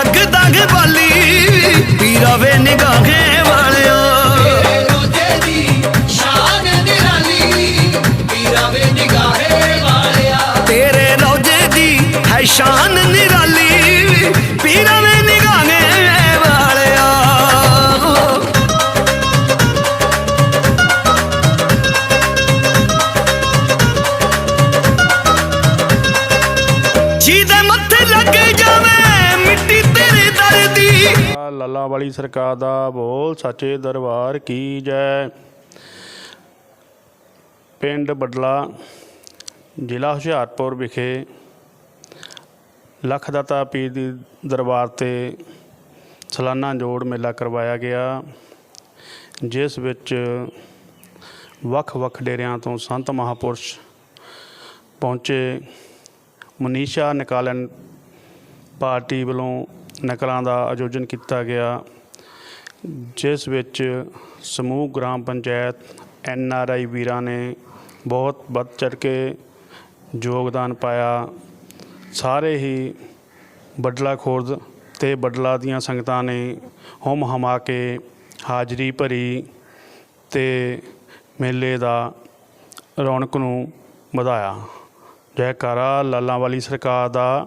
ਜੱਗ ਦਾਗ ਵਾਲੀ ਪੀਰਾ ਵੇ ਨਿਗਾਹੇ ਵਾਲਿਆ। ਤੇਰੇ ਰੋਜੇ ਦੀ ਸ਼ਾਨ ਨਿਰਾਲੀ ਪੀਰਾ ਵੇ ਨਿਗਾਹੇ ਵਾਲਿਆ। ਤੇਰੇ ਰੌਜੇ ਦੀ ਹੈ ਸ਼ਾਨ ਨਿਰਾਲੀ। ਲੱਲਾ ਵਾਲੀ ਸਰਕਾਰ ਦਾ ਬੋਲ ਸੱਚੇ ਦਰਬਾਰ ਕੀ ਜੈ। ਪਿੰਡ ਬਡਲਾ, ਜ਼ਿਲ੍ਹਾ ਹੁਸ਼ਿਆਰਪੁਰ ਵਿਖੇ ਲਖਦਾਤਾ ਪੀਰ ਦੀ ਦਰਬਾਰ ਤੇ ਸਾਲਾਨਾ ਜੋੜ ਮੇਲਾ ਕਰਵਾਇਆ ਗਿਆ, ਜਿਸ ਵਿੱਚ ਵੱਖ-ਵੱਖ ਡੇਰਿਆਂ ਤੋਂ ਸੰਤ ਮਹਾਪੁਰਸ਼ ਪਹੁੰਚੇ। ਮਨੀਸ਼ਾ ਨਿਕਾਲਨ ਪਾਰਟੀ ਵੱਲੋਂ ਨਕਲਾਂ ਦਾ ਆਯੋਜਨ ਕੀਤਾ ਗਿਆ, ਜਿਸ ਵਿੱਚ ਸਮੂਹ ਗ੍ਰਾਮ ਪੰਚਾਇਤ ਐਨ ਆਰ ਆਈ ਵੀਰਾਂ ਨੇ ਬਹੁਤ ਵੱਧ ਚੜ੍ਹ ਕੇ ਯੋਗਦਾਨ ਪਾਇਆ। ਸਾਰੇ ਹੀ ਬਡਲਾ ਖੁਰਦ ਤੇ ਬਡਲਾ ਦੀਆਂ ਸੰਗਤਾਂ ਨੇ ਹੁਮ ਹਮਾ ਕੇ ਹਾਜ਼ਰੀ ਭਰੀ ਤੇ ਮੇਲੇ ਦਾ ਰੌਣਕ ਨੂੰ ਵਧਾਇਆ। ਜੈਕਾਰਾ ਲਾਲਾਂ ਵਾਲੀ ਸਰਕਾਰ ਦਾ